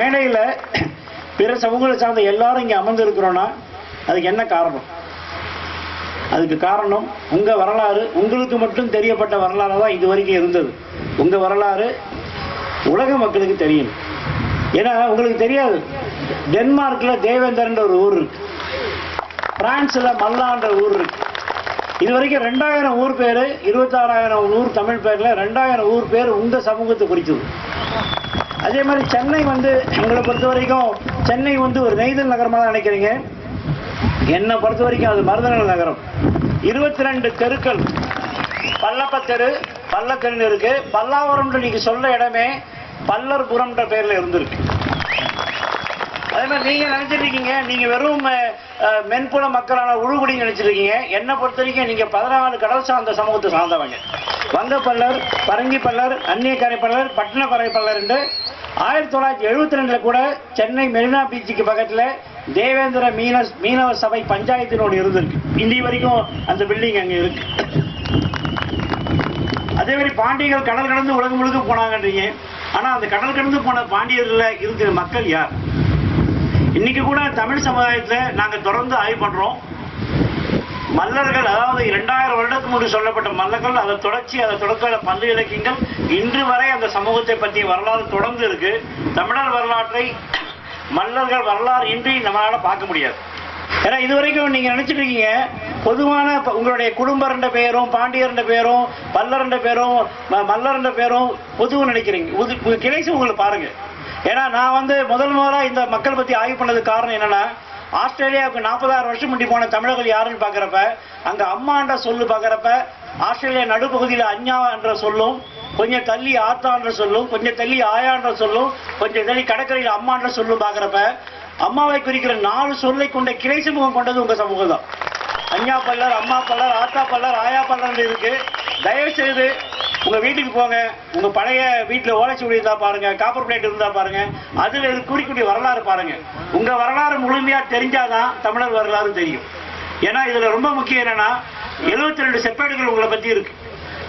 மேடையில் பிற சமூகங்களை சார்ந்த எல்லாரும் இங்கே அமர்ந்து இருக்கிறோன்னா அதுக்கு என்ன காரணம்? அதுக்கு காரணம் உங்கள் வரலாறு உங்களுக்கு மட்டும் தெரியப்பட்ட வரலாறு தான் இது வரைக்கும் இருந்தது. உங்கள் வரலாறு உலக மக்களுக்கு தெரியும் ஏன்னா உங்களுக்கு தெரியாது டென்மார்க்கில் தேவேந்தர்ன்ற ஒரு ஊர் இருக்கு. பிரான்ஸில் மல்லான்ற ஊர் இருக்கு. இது வரைக்கும் ரெண்டாயிரம் ஊர் பேர் இருபத்தாறாயிரம் ஊர் தமிழ் பேரில் ரெண்டாயிரம் ஊர் பேர் உங்கள் சமூகத்தை குறிச்சது. அதே மாதிரி சென்னை வந்து உங்களை பொறுத்த வரைக்கும் சென்னை வந்து ஒரு நெய்தல் நகரமாக தான் நினைக்கிறீங்க? என்னை பொறுத்த வரைக்கும் அது மருதநல நகரம். இருபத்தி ரெண்டு தெருக்கள். பல்லப்ப தெரு பல்லத்தெருன்னு இருக்கு. பல்லாவரம்ன்ற நீங்க சொல்ல இடமே பல்லர்புரம்ன்ற பேர்ல இருந்திருக்கு. அதே மாதிரி நீங்க நினைச்சிருக்கீங்க நீங்க வெறும் மென்புல மக்களான உழுகுடி நினைச்சிருக்கீங்க என்னை பொறுத்த வரைக்கும் நீங்க பதினாலு கடல் சார்ந்த சமூகத்தை சார்ந்தவங்க. வங்கப்பல்லர் பரங்கி பல்லர் அந்நியக்கரை பல்லர் பட்டினப்பறை பல்லர் என்று ஆயிரத்தி தொள்ளாயிரத்தி எழுபத்தி ரெண்டுல கூட சென்னை மெரினா பீச்சுக்கு பக்கத்துல தேவேந்திர மீன மீனவ சபை பஞ்சாயத்தினோடு இருந்திருக்கு. இன்னி வரைக்கும் அந்த பில்டிங் அங்க இருக்கு. அதே மாதிரி பாண்டியர்கள் கடல் கடந்து உலகம் முழுக்க போனாங்கன்றீங்க. ஆனா அந்த கடல் கடந்து போன பாண்டியர்ல இருக்கிற மக்கள் யார்? இன்னைக்கு கூட தமிழ் சமுதாயத்தில் நாங்கள் தொடர்ந்து ஆய்வு பண்ணுறோம் மல்லர்கள் அதாவது இரண்டாயிரம் வருடத்துக்கு முன்பு சொல்லப்பட்ட மல்லர்கள் அதை தொடர்ச்சி அதை தொடக்க பல்லு இலக்கியங்கள் இன்று வரை அந்த சமூகத்தை பற்றிய வரலாறு தொடர்ந்து இருக்கு. தமிழர் வரலாற்றை மல்லர்கள் வரலாறு இன்றி நம்மளால பார்க்க முடியாது. ஏன்னா இது வரைக்கும் நீங்க நினைச்சிட்டு இருக்கீங்க பொதுவான உங்களுடைய குடும்பர்ன்ற பெயரும் பாண்டியர்ன்ற பேரும் பல்லர்ன்ற பேரும் ம- மல்லர்ன்ற பேரும் பொதுவும் நினைக்கிறீங்க. உது- உங்களை பாருங்க. ஏன்னா நான் வந்து முதல் முதலாக இந்த மக்கள் பற்றி ஆய்வு பண்ணது காரணம் என்னென்னா ஆஸ்திரேலியாவுக்கு நாற்பதாயிரம் வருஷம் முன்னாடி போன தமிழர்கள் யாருன்னு பார்க்குறப்ப அங்கே அம்மான்ற சொல்லு பார்க்குறப்ப ஆஸ்திரேலியா நடுப்பகுதியில் அஞ்ஞா என்ற சொல்லும் கொஞ்சம் தள்ளி ஆத்தான்ற சொல்லும் கொஞ்சம் தள்ளி ஆயான்ற சொல்லும் கொஞ்சம் தள்ளி கடற்கரையில் அம்மான்ற சொல்லும் பார்க்குறப்ப அம்மாவை குறிக்கிற நாலு சொல்லை கொண்ட கிளை சமூகம் கொண்டது உங்கள் சமூகம் தான். அஞ்ஞா பல்லர் அம்மா பல்லர் ஆத்தா பல்லர் ஆயா பல்லர் இருக்கு. தயவு செய்து உங்க வீட்டுக்கு போங்க. உங்க பழைய வீட்டுல ஓலைச்சுவடி இருந்தா பாருங்க காப்பர் பிளேட் இருந்தா பாருங்க அதுல இது குறிக்கூடிய வரலாறு பாருங்க. உங்க வரலாறு முழுமையா தெரிஞ்சாதான் தமிழர் வரலாறு தெரியும். ஏன்னா இதுல ரொம்ப முக்கியம் என்னன்னா 72 ரெண்டு செப்பேடுகள் உங்களை பத்தி இருக்கு.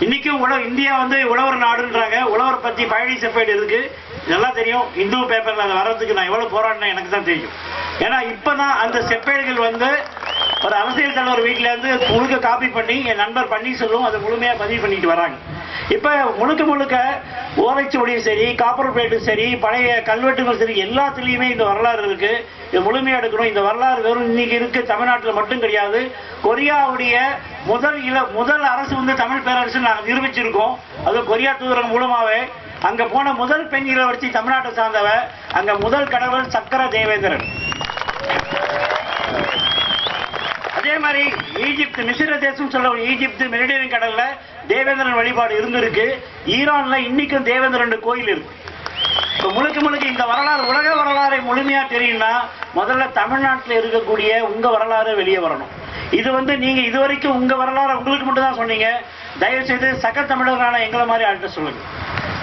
இன்னைக்கும் உழவு இந்தியா வந்து உழவர் நாடுன்றாங்க. உழவர் பத்தி பழனி செப்பேடு இருக்கு நல்லா தெரியும். இந்து பேப்பர்ல அது வர்றதுக்கு நான் எவ்வளவு போராடினேன் எனக்கு தான் தெரியும். ஏன்னா இப்பதான் அந்த செப்பேடுகள் வந்து ஒரு அரசியல் தலைவர் வீட்டுல இருந்து முழுக்க காப்பி பண்ணி என் நண்பர் பன்னீர்செல்வம் அதை முழுமையா பதிவு பண்ணிட்டு வராங்க. இப்ப முழுக்க முழுக்க ஓலைச்சுவடியும் சரி காப்பர்பேட்டும் சரி பழைய கல்வெட்டுகள் சரி எல்லாத்துலயுமே இந்த வரலாறு இருக்கு. இது முழுமையா எடுக்கணும். இந்த வரலாறு வெறும் இன்னைக்கு இருக்கு. தமிழ்நாட்டில் மட்டும் கிடையாது. கொரியாவுடைய முதல் இல முதல் அரசு வந்து தமிழ் பேரரசு நாங்கள் நிரூபிச்சிருக்கோம். அது கொரியா தூதரன் மூலமாவே. அங்க போன முதல் பெண் இளவரசி தமிழ்நாட்டை சார்ந்தவ அங்க முதல் கடவுள் சக்கர தேவேந்திரன் அதே மாதிரி ஈஜிப்து மிசிர தேசம் சொல்ல ஈஜிப்து மெரிடியன் கடல்ல தேவேந்திரன் வழிபாடு இருந்திருக்கு. ஈரான்ல இன்னைக்கும் தேவேந்திரன் கோயில் இருக்கு. இப்போ முழுக்க முழுக்க இந்த வரலாறு உலக வரலாறை முழுமையா தெரியும்னா முதல்ல தமிழ்நாட்டில் இருக்கக்கூடிய உங்க வரலாறு வெளியே வரணும். இது வந்து நீங்க இது வரைக்கும் உங்க வரலாறு உங்களுக்கு மட்டும் தான் சொன்னீங்க. தயவு செய்து சக தமிழர்களான எங்களை மாதிரி ஆள்கிட்ட சொல்லுங்க.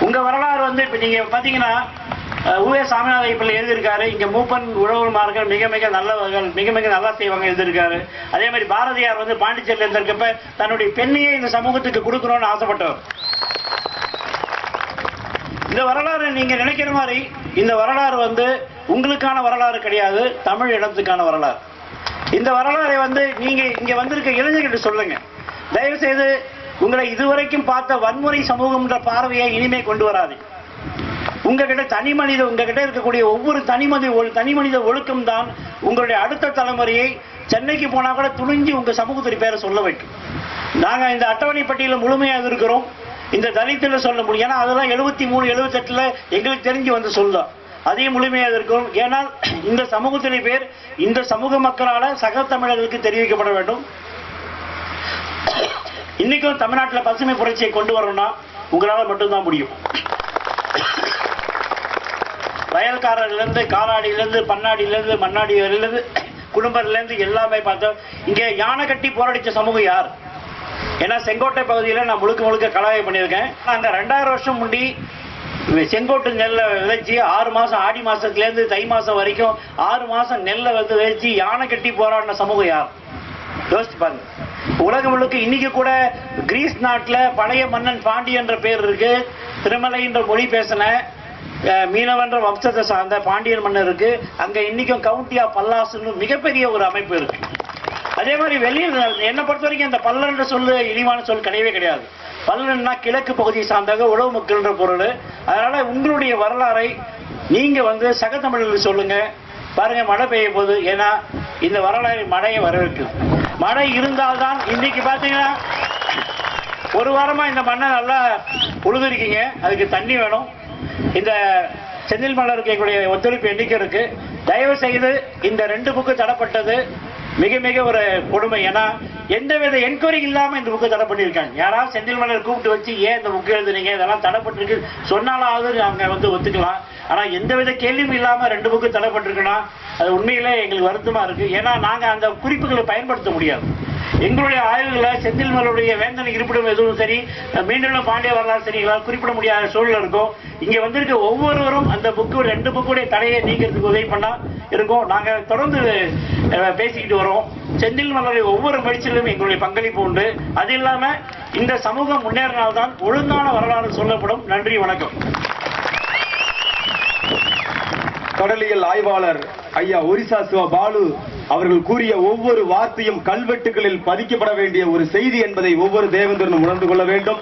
உங்க வரலாறு வந்து இப்போ நீங்க பாத்தீங்கன்னா அஹ், உவே சாமிநாத பிள்ளை எழுதியிருக்காரு. இங்க மூப்பன் உழவுமார்கள் மிக மிக நல்லவர்கள் மிக மிக நல்லா செய்வாங்க எழுதியிருக்காரு. அதே மாதிரி பாரதியார் வந்து பாண்டிச்சேரியில் இருந்திருக்கப்ப தன்னுடைய பெண்ணையே இந்த சமூகத்துக்கு கொடுக்கணும்னு ஆசைப்பட்டவர். இந்த வரலாறு நீங்க நினைக்கிற மாதிரி இந்த வரலாறு வந்து உங்களுக்கான வரலாறு கிடையாது தமிழ் இடத்துக்கான வரலாறு. இந்த வரலாறை வந்து நீங்க இங்க வந்திருக்க இளைஞர்கிட்ட சொல்லுங்க. தயவு செய்து உங்களை இதுவரைக்கும் பார்த்த வன்முறை சமூகம்ன்ற பார்வையை இனிமே கொண்டு வராது உங்ககிட்ட தனி மனித உங்ககிட்ட இருக்கக்கூடிய ஒவ்வொரு தனிமதி ஒழு- தனி மனித ஒழுக்கம் தான் உங்களுடைய அடுத்த தலைமுறையை சென்னைக்கு போனால் கூட துணிஞ்சு உங்கள் சமூகத்தின் பேரை சொல்ல வைக்கும். நாங்கள் இந்த அட்டவணை பட்டியலில் முழுமையாக இருக்கிறோம். இந்த தலித்தில் சொல்ல முடியும். ஏன்னா அதெல்லாம் எழுபத்தி மூணு எழுபத்தெட்டில் எங்களுக்கு தெரிஞ்சு வந்து சொல்லும் அதையும் முழுமையாக இருக்கும் ஏன்னால் இந்த சமூகத்திலே பேர் இந்த சமூக மக்களால் சக தமிழர்களுக்கு தெரிவிக்கப்பட வேண்டும். இன்னைக்கும் தமிழ்நாட்டில் பசுமை புரட்சியை கொண்டு வரணும்னா உங்களால் மட்டும்தான் முடியும். வயல்காரர்லேருந்து காலாடியிலேருந்து பன்னாடியிலேருந்து மண்ணாடியிலேருந்து குடும்பத்துலேருந்து எல்லாமே பார்த்தோம். இங்கே யானை கட்டி போராடிச்ச சமூகம் யார்? ஏன்னா செங்கோட்டை பகுதியில் நான் முழுக்க முழுக்க கலவை பண்ணியிருக்கேன். அங்க ரெண்டாயிரம் வருஷம் முண்டி செங்கோட்டு நெல்லை விதைச்சி ஆறு மாதம் ஆடி மாதத்துலேருந்து தை மாதம் வரைக்கும் ஆறு மாதம் நெல்லை வந்து விதைச்சி யானை கட்டி போராடின சமூகம் யார்? யோசிச்சு பாருங்க. உலகம் முழுக்க இன்னைக்கு கூட கிரீஸ் நாட்டில் பழைய மன்னன் பாண்டி என்ற பேர் இருக்கு. திருமலை என்ற மொழி பேசின மீனவன்ற வம்சத்தை சார்ந்த பாண்டியன் மன்னர் இருக்கு. அங்க இன்னைக்கும் கவுண்டியா பல்லாசுன்னு மிகப்பெரிய ஒரு அமைப்பு இருக்கு. அதே மாதிரி வெளியில் என்னை பொறுத்த வரைக்கும் இந்த பல்லன்ற சொல்லு இழிவான சொல் கிடையவே கிடையாது. பல்லன்னா கிழக்கு பகுதியை சார்ந்தாங்க உழவு மக்கள்ன்ற பொருள். அதனால உங்களுடைய வரலாறை நீங்க வந்து சகதமிழில் சொல்லுங்க. பாருங்க மழை பெய்ய போது ஏன்னா இந்த வரலாறு மழையை வரவேற்கு மழை இருந்தால்தான் இன்னைக்கு பாத்தீங்கன்னா ஒரு வாரமா இந்த மண்ணை நல்லா உழுதுருக்கீங்க அதுக்கு தண்ணி வேணும். இந்த செந்தில் மலருக்கு எங்களுடைய ஒத்துழைப்பு எண்ணிக்கை இருக்கு. தயவு செய்து இந்த ரெண்டு புக்கு தடப்பட்டது மிக மிக ஒரு கொடுமை. ஏன்னா எந்தவித என்கொயரி இல்லாம இந்த புக்கு தடை பண்ணியிருக்காங்க. யாராவது செந்தில் மலர் கூப்பிட்டு வச்சு ஏன் இந்த புக்கு எழுதுனீங்க? இதெல்லாம் தடைப்பட்டிருக்கு. சொன்னாலாவது அவங்க வந்து ஒத்துக்கலாம். ஆனா எந்தவித கேள்வியும் இல்லாம ரெண்டு புக்கு தடைப்பட்டிருக்குன்னா அது உண்மையிலே எங்களுக்கு வருத்தமா இருக்கு. ஏன்னா நாங்க அந்த குறிப்புகளை பயன்படுத்த முடியாது. எங்களுடைய ஆய்வுகளில் செந்தில் வேந்தனை வேந்தன் இருப்பிடம் எதுவும் சரி மீண்டும் பாண்டிய வரலாறு சரி எங்களால் குறிப்பிட முடியாத சூழல் இருக்கும். இங்கே வந்திருக்க ஒவ்வொருவரும் அந்த புக்கு ரெண்டு புக்குடைய தடையை நீக்கிறதுக்கு உதவி பண்ணா இருக்கும். நாங்கள் தொடர்ந்து பேசிக்கிட்டு வரோம். செந்தில்மலருடைய ஒவ்வொரு முயற்சியிலும் எங்களுடைய பங்களிப்பு உண்டு. அது இல்லாம இந்த சமூகம் முன்னேறினால்தான் ஒழுங்கான வரலாறு சொல்லப்படும். நன்றி வணக்கம். கடலியல் ஆய்வாளர் ஐயா ஒரிசா சிவ பாலு அவர்கள் கூறிய ஒவ்வொரு வார்த்தையும் கல்வெட்டுகளில் பதிக்கப்பட வேண்டிய ஒரு செய்தி என்பதை ஒவ்வொரு தேவேந்திரனும் உணர்ந்து கொள்ள வேண்டும்.